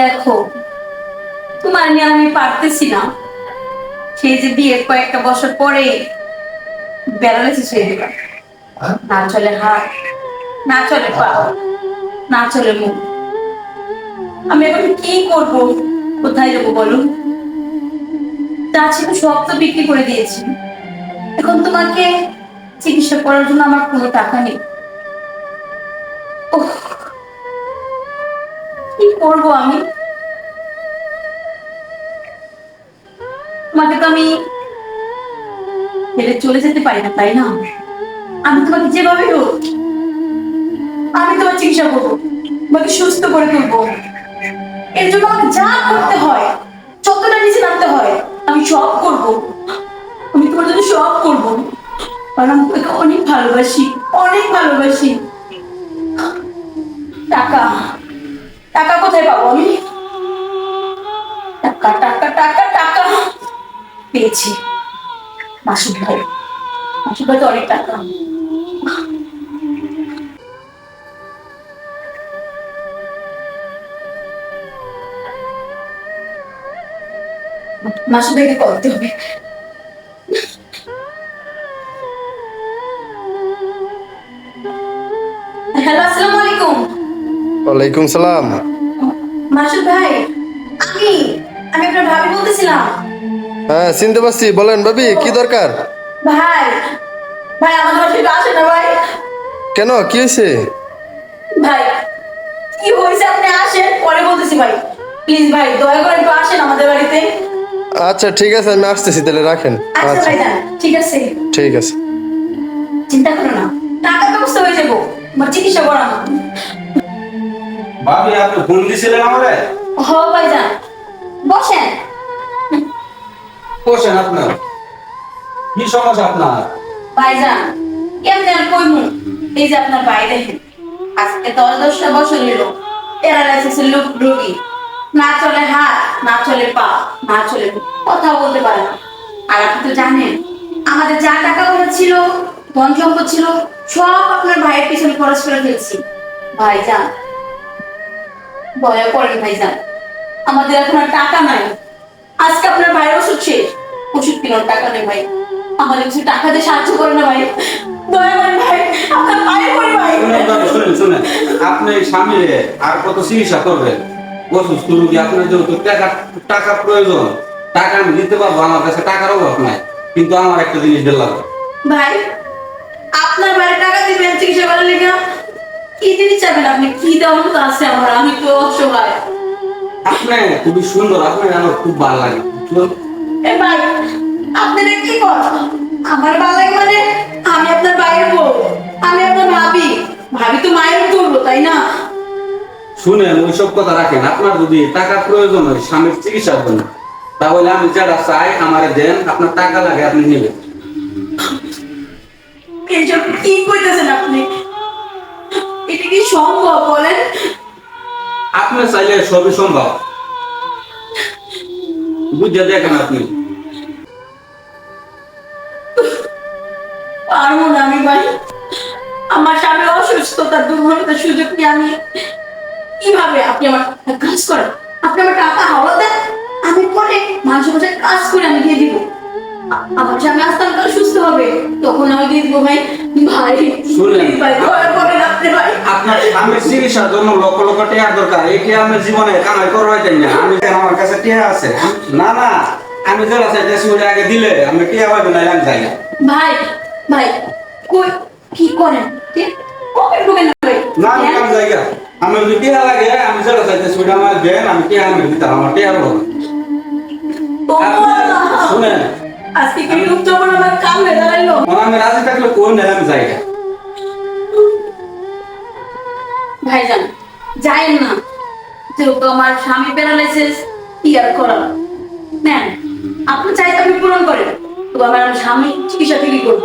দেখো তোমার নিয়ে আমি পারতেছি না সেই যে বিয়ের কয়েকটা বছর পরে বেড়ালেছে সেই দিকে না চলে হাত না চলে পা না চলে মুখ। আমি এখন কি করব? কোথায় যাব বলো? যা ছিল সব তো বিক্রি করে দিয়েছি। এখন তোমাকে চিকিৎসা করার জন্য আমার কোনো টাকা নেই। কি করব আমি? তোমাকে তো আমি ফেলে চলে যেতে পারি না, তাই না? আমি তোমাকে যেভাবে হোক, আমি তোমার চিকিৎসা করব, তোমাকে সুস্থ করে তুলবো। এর জন্য আমাকে যা করতে হয়, যতটা নিচে নামতে হয়, আমি সব করব। আমি তোমার জন্য সব করব। কারণ আমি তোমাকে অনেক ভালোবাসি অনেক ভালোবাসি। টাকা টাকা কোথায় পাবো আমি? টাকা টাকা টাকা টাকা পেয়েছি। মাসুদ ভাই মাসুদ ভাই তো অনেক টাকা। মাসুদ ভাইকে করতে হবে। ওয়ালাইকুম সালাম। মাসুদ ভাই আমি আমি আপনার ভাবি বলতেছিলাম। হ্যাঁ চিনতে পারছি। বলেন ভাবি কি দরকার? ভাই ভাই আমাদের বাসায় একটু আসেন না ভাই। কেন? কি হয়েছে? ভাই কি হয়েছে আপনি আসেন পরে বলতেছি ভাই। প্লিজ ভাই দয়া করে একটু আসেন আমাদের বাড়িতে। আচ্ছা ঠিক আছে আমি আসতেছি তাহলে রাখেন। আচ্ছা আচ্ছা। ভাই ঠিক আছে। ঠিক আছে। চিন্তা করো না টাকা ব্যবস্থা হয়ে যাব আমার চিকিৎসা করানো। ভাবি আপনি ফোন দিছিলেন আমারে? হ ভাই যান বসেন। বসেন আপনার। কি সমস্যা আপনার? ভাইজান কেমনে আর কইমু। এই যে আপনার ভাই দেখেন আজকে দশ দশটা বছর হলো প্যারালাইসিসের লোক রোগী। না চলে হাত না চলে পা না চলে কথা বলতে পারে না। আর আপনি তো জানেন আমাদের যা টাকা ছিল ধন সম্পদ ছিল সব আপনার ভাইয়ের পিছনে খরচ করে ফেলছি। ভাইজান দয়া করেন ভাইজান। আমাদের এখন আর টাকা নাই। আজকে আপনার ভাইয়ের ওষুধ শেষ। ওষুধ কেনার টাকা নেই ভাই। আমাদের কিছু টাকা দিয়ে সাহায্য করে না ভাই। দয়া করেন ভাই আপনার পায়ে পড়ি ভাই। শুনেন শুনেন আপনি স্বামীরে আর কত চিকিৎসা করবেন? অসুস্থ রোগী আপনার যেহেতু টাকা টাকা প্রয়োজন। টাকা আমি দিতে পারব আমার কাছে টাকার অভাব নাই। কিন্তু আমার একটা জিনিস দিলাম ভাই আপনার ভাইয়ের টাকা দিবেন চিকিৎসা করার লেগে কি চাবেন আপনি? কি মতো আছে আমার? আমি তো অসহায় আপনি খুবই সুন্দর আপনার আমার খুব ভালো লাগে। এ ভাই আপনারা কি করেন? আমার ভালো লাগে মানে আমি আপনার ভাইয়ের বউ আমি আপনার ভাবি। ভাবি তো মায়ের করব তাই না? শুনেন ওইসব কথা রাখেন। আপনার যদি টাকা প্রয়োজন হয় স্বামীর চিকিৎসার জন্য তাহলে আমি যারা চাই আমার দেন আপনার টাকা লাগে আপনি নেবেন। এইসব কি কইতেছেন আপনি? এটা কি সম্ভব বলেন? আপনি চাইলে সবই সম্ভব। বুঝে দেখেন আপনি। পারব না আমি ভাই। আমার স্বামী অসুস্থ তার দুর্বলতার সুযোগ নিয়ে আমি কীভাবে আপনি আমার কাজ করেন? আপনি আমার টাকা হাওয়া দেন আমি পরে মাঝে মাঝে কাজ করে আমি দিয়ে দিব। আমার স্বামী আস্তে আস্তে সুস্থ হবে তখন আমি দিয়ে ভাই ভাই। শুনলেন? আপনার স্বামীর চিকিৎসার জন্য লক্ষ লক্ষ টাকার দরকার এই কি আমার জীবনে কামাই করবাই চাই না। আমি আমার কাছে টিয়া আছে না না আমি যারা চাইতেছি ওটা আগে দিলে আমি টিয়া পাবে না আমি যাই না। ভাই ভাই কই কি করেন? কবে ঢুকেন না ভাই? না আমি জায়গা। আমি যদি টিয়া লাগে আমি যারা চাইতেছি ওটা আমার দেন আমি টিয়া আমি দিতাম আমার টিয়া বলো শুনেন আজকে কি রূপ যখন আমার কামে দাঁড়াইলো? মানে আমি রাজি থাকলে কোন নেই যাই না ভাইজান যাইন না। যেহেতু আমার স্বামী প্যারালাইসিস ইয়ার করা? নেন আপনি চাই আপনি পূরণ করেন তো আমার আমার স্বামী চিকিৎসা ফিরি করব।